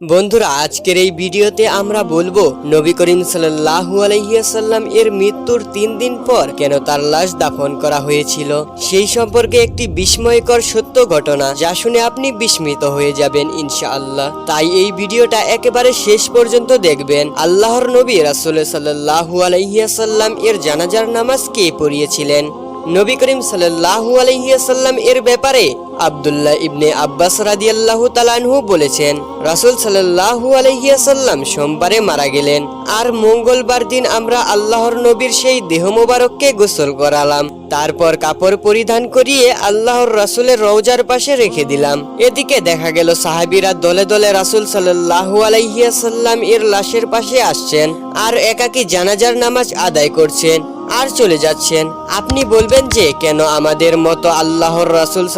বন্ধুরা, আজকের এই ভিডিওতে আমরা বলব, নবী করিম সাল্লাল্লাহু আলাইসাল্লাম এর মৃত্যুর তিন দিন পর কেন তার লাশ দাফন করা হয়েছিল। সেই সম্পর্কে একটি বিস্ময়কর সত্য ঘটনা, যা শুনে আপনি বিস্মিত হয়ে যাবেন ইনশাআল্লাহ। তাই এই ভিডিওটা একেবারে শেষ পর্যন্ত দেখবেন। আল্লাহর নবী রাসুল সাল্লাল্লাহু আলাইসাল্লাম এর জানাজার নামাজ কে পড়িয়েছিলেন? নবী করিম সাল্লাল্লাহু আলাইসাল্লাম এর ব্যাপারে আব্দুল্লাহ ইবনে আব্বাস রাদিয়াল্লাহু তালানহু বলেছেন, রাসূল সাল্লাল্লাহু আলাইসাল্লাম সোমবারে মারা গেলেন আর মঙ্গলবার দিন আমরা আল্লাহর নবীর সেই দেহ মোবারককে গোসল করালাম। তারপর কাপড় পরিধান করিয়ে আল্লাহর রাসূলের রওজার পাশে রেখে দিলাম। এদিকে দেখা গেল সাহাবীরা দলে দলে রাসূল সাল্লাল্লাহু আলাইসাল্লাম এর লাশের পাশে আসছেন আর একাকী জানাজার নামাজ আদায় করছেন। আর চলে যাচ্ছেন। আপনি বলবেন যে, কেন আমাদের মতো আল্লাহর রাসূল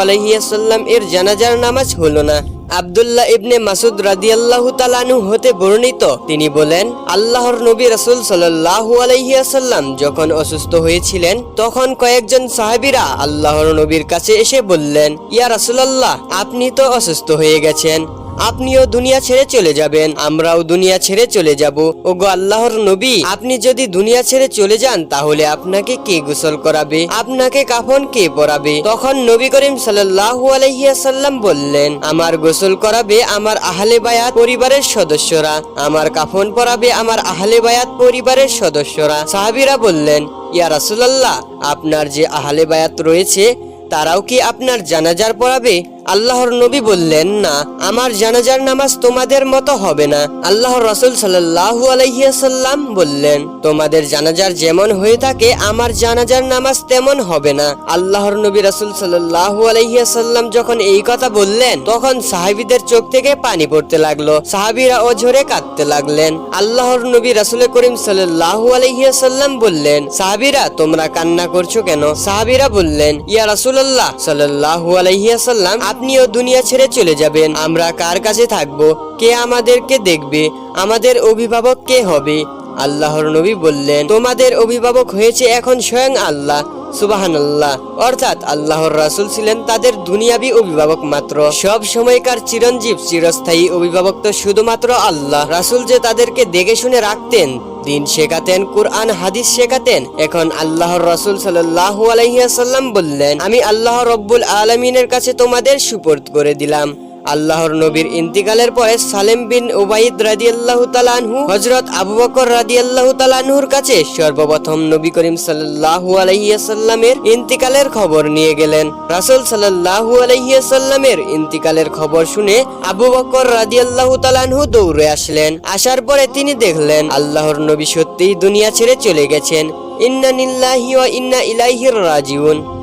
আলাইসাল্লাম এর জানাজার নামাজ হলো না? আব্দুল্লাহ ইবনে মাসুদ রাদিয়াল্লাহু তালানু হতে বর্ণিত, তিনি বলেন, আল্লাহর নবী রাসূল আলাইসাল্লাম যখন অসুস্থ হয়েছিলেন, তখন কয়েকজন সাহাবীরা আল্লাহর নবীর কাছে এসে বললেন, ইয়া রাসূলুল্লাহ, আপনি তো অসুস্থ হয়ে গেছেন। আপনিও দুনিয়া ছেড়ে চলে যাবেন, আমরাও দুনিয়া ছেড়ে চলে যাব। ও গো আল্লাহর নবী, আপনি যদি দুনিয়া ছেড়ে চলে যান, তাহলে আপনাকে কে গোসল করাবে? আপনাকে কাফন কে পরাবে? তখন নবী করিম সাল্লাল্লাহু আলাইসাল্লাম বললেন, আমার গোসল করাবে আমার আহলে বায়াত পরিবারের সদস্যরা, আমার কাফন পরাবে আমার আহলে বায়াত পরিবারের সদস্যরা। সাহাবীরা বললেন, ইয়া রাসূলুল্লাহ, আপনার যে আহলে বায়াত রয়েছে, তারাও কি আপনার জানাজার পড়াবে আল্লাহর নবী বললেন, না, আমার জানাজার নামাজ তোমাদের মতো হবে না। আল্লাহর রসুল সাল্লাহু আলাইসাল্লাম বললেন, তোমাদের জানাজার যেমন হয়ে থাকে, আমার জানাজার নামাজ তেমন হবে না। আল্লাহর নবী রসুল সাল্লাহু আলাইসাল্লাম যখন এই কথা বললেন, তখন সাহাবিদের চোখ থেকে পানি পড়তে লাগল, সাহাবিরা অঝরে কাঁদতে লাগলেন। আল্লাহর নবী রাসুল করিম সাল্লাহু আলাইসাল্লাম বললেন, সাহাবিরা, তোমরা কান্না করছ কেন? সাহাবিরা বললেন, ইয়া রাসুল্লাহ সাল্লাহু আলাইসাল্লাম আপনিও দুনিয়া ছেড়ে চলে যাবেন। আমরা কার কাছে থাকব? কে আমাদেরকে দেখবে? আমাদের অভিভাবক কে হবে? আল্লাহর নবী বললেন, তোমাদের অভিভাবক হয়েছে এখন স্বয়ং আল্লাহ। সুবাহানাল্লাহ। অর্থাৎ আল্লাহর রাসূল ছিলেন তাদের দুনিয়াবি অভিভাবক মাত্র। সব সময়কার চিরঞ্জীব, চিরস্থায়ী অভিভাবক তো শুধুমাত্র আল্লাহ। রাসূল যে তাদেরকে দেখে শুনে রাখতেন দিন শেখাতেন, কুরআন, হাদিস শেখাতেন। এখন আল্লাহর রাসূল সাল্লাল্লাহু সাল্লাম বললেন, আমি আল্লাহ রব্বুল আলমিনের কাছে তোমাদের সুপর্দ করে দিলাম। আল্লাহর নবীর ইন্তিকালের পরে সালেম বিন ওবাইদ রাদিয়াল্লাহু তাআলাহু হযরত আবু বকর রাদিয়াল্লাহু তাআলাহুর কাছে সর্বপ্রথম নবী করিম সাল্লাহু আলাইহি সাল্লামের ইন্তিকালের খবর নিয়ে গেলেন। রাসূল সাল্লাল্লাহু আলাইহি সাল্লামের ইন্তিকালের খবর শুনে আবু বকর রাদিয়াল্লাহু তাআলাহু দৌড়ে আসলেন। আসার পরে তিনি দেখলেন, আল্লাহর নবী সত্যিই দুনিয়া ছেড়ে চলে গেছেন। ইন্না নিল্লাহি ওয়া ইন্না ইলাইহি রাজিউন।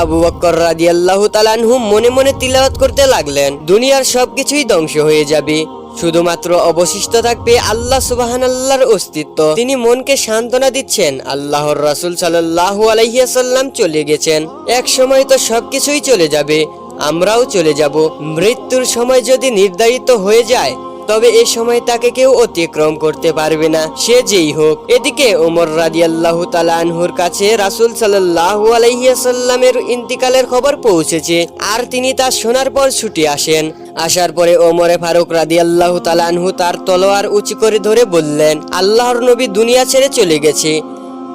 আবু বক্কর রাদিয়াল্লাহু তালানহু মনে মনে তিলাওয়াত করতে লাগলেন, দুনিয়ার সবকিছুই ধ্বংস হয়ে যাবে। শুধুমাত্র অবশিষ্ট থাকবে আল্লাহ সুবাহান আল্লাহর অস্তিত্ব। তিনি মনকে সান্ত্বনা দিচ্ছেন, আল্লাহর রাসূল সাল্লাল্লাহু আলাইসাল্লাম চলে গেছেন। এক সময় তো সবকিছুই চলে যাবে, আমরাও চলে যাব। মৃত্যুর সময় যদি নির্ধারিত হয়ে যায় তবে এ সময় তাকে কেউ অতিক্রম করতে পারবে না। সে যেই হোক। এদিকে ওমর রাদিয়াল্লাহু তাআলা আনহুর কাছে রাসূল সাল্লাল্লাহু আলাইহি সাল্লামের ইন্তিকালের খবর পৌঁছেছে আর তিনি তা শোনার পর ছুটে আসেন। আসার পরে ওমরে ফারুক রাদিয়াল্লাহু তাআলা আনহু তার তলোয়ার উঁচু করে ধরে বললেন, আল্লাহর নবী দুনিয়া ছেড়ে চলে গেছে।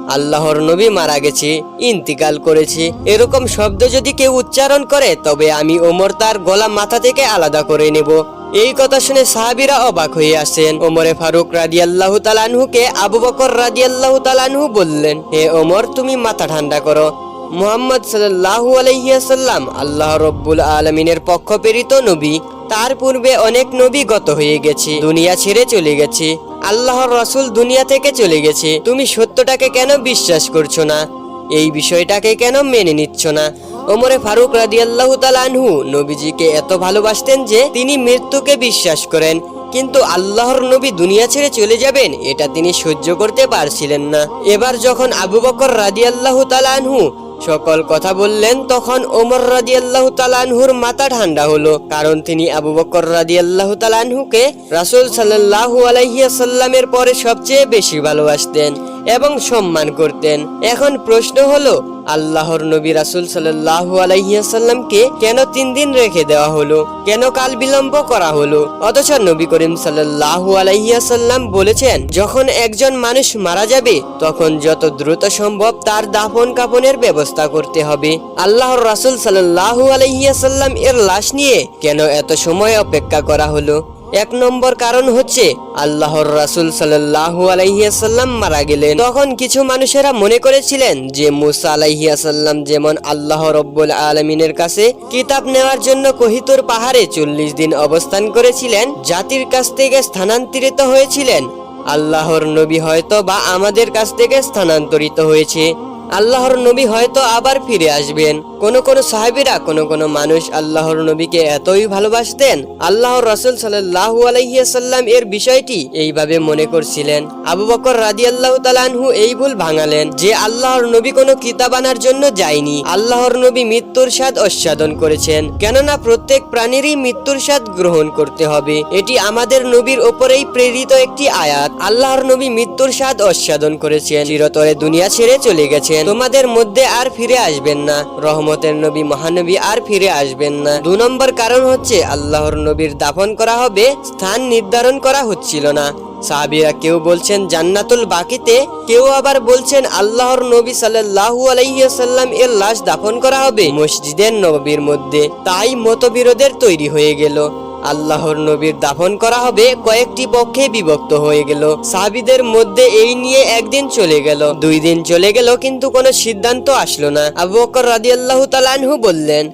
আল্লাহর নবী মারা গেছে, ইন্তিকাল করেছে। এরকম শব্দ যদি কেউ উচ্চারণ করে, তবে আমি ওমর তার গলা মাথা থেকে আলাদা করে নেব। এই কথা শুনে সাহাবিরা অবাক হয়ে আসেন। ওমরে ফারুক রাদিয়াল্লাহু তালানহুকে আবু বকর রাদিয়াল্লাহু তালানহু বললেন, হে ওমর, তুমি মাথা ঠান্ডা করো। মুহাম্মদ সাল্লাল্লাহু আলাইসাল্লাম আল্লাহ রব্বুল আলমিনের পক্ষ প্রেরিত নবী, তার পূর্বে অনেক নবী গত হয়ে গেছে, দুনিয়া ছেড়ে চলে গেছে। আল্লাহর রসুল দুনিয়া থেকে চলে গেছে। তুমি সত্যটাকে কেন বিশ্বাস করছ না? এই বিষয়টাকে কেন মেনে নিচ্ছ না? ওমরে ফারুক রাদিয়াল্লাহু তাআলা আনহু নবীজিকে এত ভালোবাসতেন যে তিনি মৃত্যুকে বিশ্বাস করেন। কিন্তু আল্লাহর নবী দুনিয়া ছেড়ে চলে যাবেন, এটা তিনি সহ্য করতে পারছিলেন না। এবার যখন আবু বকর রাদিয়াল্লাহু তাআলা আনহু সকল কথা বললেন, তখন ওমর রাদিয়াল্লাহু তালানহুর মাথা ঠান্ডা হলো, কারণ তিনি আবু বকর রাদিয়াল্লাহু তালানহুকে রাসূল সাল্লাল্লাহু আলাইহি সাল্লামের পরে সবচেয়ে বেশি ভালোবাসতেন এবং সম্মান করতেন। এখন প্রশ্ন হলো আল্লাহর নবী রাসুল সাল্লাহু আলাইসাল্লামকে কেন তিন দিন রেখে দেওয়া হলো? কেন কাল বিলম্ব করা হলো? অথচ নবী করিম সাল্লাহু আলাইসাল্লাম বলেছেন, যখন একজন মানুষ মারা যাবে, তখন যত দ্রুত সম্ভব তার দাফন কাপনের ব্যবস্থা করতে হবে। আল্লাহর রাসুল সাল্লাহু আলাইসাল্লাম এর লাশ নিয়ে কেন এত সময় অপেক্ষা করা হলো? এক নম্বর কারণ হচ্ছে আল্লাহর রাসুল সাল্লাহু আলাইহিয়াসাল্লাম মারা গেলেন। তখন কিছু মানুষেরা মনে করেছিলেন যে মুসা আলাইহিয়াসাল্লাম যেমন আল্লাহ রব্বুল আলমিনের কাছে কিতাব নেওয়ার জন্য কহিতুর পাহাড়ে চল্লিশ দিন অবস্থান করেছিলেন, জাতির কাছ থেকে স্থানান্তরিত হয়েছিলেন। আল্লাহর নবী হয়তো বা আমাদের কাছ থেকে স্থানান্তরিত হয়েছে। আল্লাহর নবী হয়তো আবার ফিরে আসবেন। কোন কোন সাহাবিরা, কোন কোন মানুষ আল্লাহর নবীকে এতই ভালোবাসতেন। আল্লাহর রসুল সাল্লাহু আলাইসাল্লাম এর বিষয়টি এইভাবে মনে করছিলেন। আবু বকর রাদি আল্লাহ তালানহু এই ভুল ভাঙালেন যে আল্লাহর নবী কোনো কিতাব আনার জন্য যায়নি। আল্লাহর নবী মৃত্যুর স্বাদ আস্বাদন করেছেন। কেননা প্রত্যেক প্রাণীরই মৃত্যুর স্বাদ গ্রহণ করতে হবে। এটি আমাদের নবীর ওপরেই প্রেরিত একটি আয়াত। আল্লাহর নবী মৃত্যুর স্বাদ আস্বাদন করেছেন। চিরতরে দুনিয়া ছেড়ে চলে গেছেন। তোমাদের মধ্যে আর ফিরে আসবেন না। রহমতের নবী, মহানবী আর ফিরে আসবেন না। দু নম্বর কারণ হচ্ছে, আল্লাহর নবীর দাফন করা হবে, স্থান নির্ধারণ করা হচ্ছিল না। সাহাবিরা কেউ বলছেন জান্নাতুল বাকিতে, কেউ আবার বলছেন আল্লাহর নবী সাল্লাল্লাহু আলাইসাল্লাম এর লাশ দাফন করা হবে মসজিদের নবীর মধ্যে। তাই মতবিরোধের তৈরি হয়ে গেল। আল্লাহর নবীর দাফন করা হবে, কয়েকটি পক্ষে বিভক্ত হয়ে গেল। সাহাবিদের মধ্যে এই নিয়ে একদিন চলে গেল। দুই দিন চলে গেল, কিন্তু কোনো সিদ্ধান্ত আসলো না। আবু বকর রাদিয়াল্লাহু তালানহু বললেন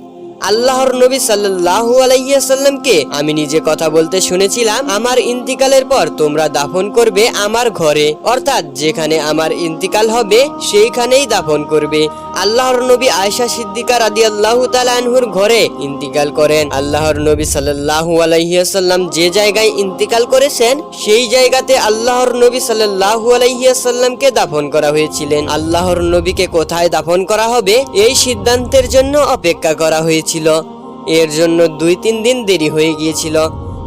আল্লাহর নবী সাল্লাল্লাহু আলাইসাল্লামকে আমি নিজে কথা বলতে শুনেছিলাম, আমার ইন্তিকালের পর তোমরা দাফন করবে আমার ঘরে। অর্থাৎ যেখানে আমার ইন্তিকাল হবে, সেইখানেই দাফন করবে। আল্লাহর নবী আয়েশা সিদ্দিকা রাদিয়াল্লাহু তাআলা আনহুর ঘরে ইন্তিকাল করেন। আল্লাহর নবী সাল্লাল্লাহু আলাইসাল্লাম যে জায়গায় ইন্তিকাল করেছেন, সেই জায়গাতে আল্লাহর নবী সাল্লাল্লাহু আলাইসাল্লামকে দাফন করা হয়েছিলেন। আল্লাহর নবীকে কোথায় দাফন করা হবে, এই সিদ্ধান্তের জন্য অপেক্ষা করা হয়েছিল এর জন্য দুই তিন দিন দেরি হয়ে গিয়েছিল।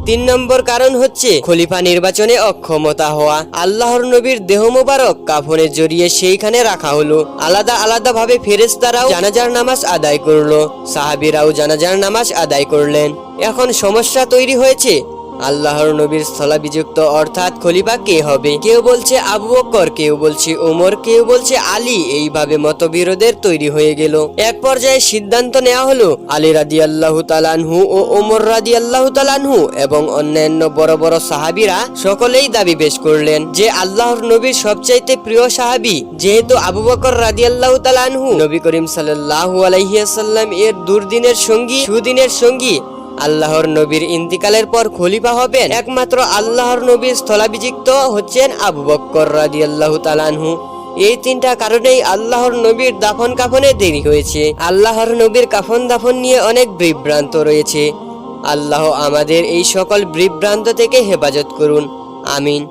তিন নম্বর কারণ হচ্ছে খলিফা নির্বাচনে অক্ষমতা হওয়া। আল্লাহর নবীর দেহ মোবারক কাফনের জড়িয়ে সেইখানে রাখা হলো। আলাদা আলাদা ভাবে ফেরেস্তারাও জানাজার নামাজ আদায় করল। সাহাবিরাও জানাজার নামাজ আদায় করলেন। এখন সমস্যা তৈরি হয়েছে। আল্লাহর নবীর স্থলাভিযুক্ত অর্থাৎ খলিফা কে হবে? কেউ বলছে আবু বকর কেউ বলছে ওমর কেউ বলছে আলী। এইভাবে মতবিরোধের তৈরি হয়ে গেল। এক পর্যায়ে সিদ্ধান্ত নেওয়া হলো আলী রাদি আল্লাহ তালানহু ও ওমর রাদি আল্লাহ তালানহু এবং অন্যান্য বড় বড় সাহাবিরা সকলেই দাবি পেশ করলেন যে আল্লাহর নবীর সবচাইতে প্রিয় সাহাবি যেহেতু আবু বকর রাদি আল্লাহ তালানহু নবী করিম সাল্লাহু আলাইসাল্লাম এর দুর্দিনের সঙ্গী, সুদিনের সঙ্গী আল্লাহর নবীর ইন্তিকালের পর খলিফা হবেন একমাত্র আল্লাহর নবীর স্থলাভিষিক্ত হচ্ছেন আবু বক্কর রাজি আল্লাহ তালানহু এই তিনটা কারণেই আল্লাহর নবীর দাফন কাফনে দেরি হয়েছে। আল্লাহর নবীর কাফন দাফন নিয়ে অনেক বিভ্রান্ত রয়েছে। আল্লাহ আমাদের এই সকল বিভ্রান্ত থেকে হেফাজত করুন। আমিন।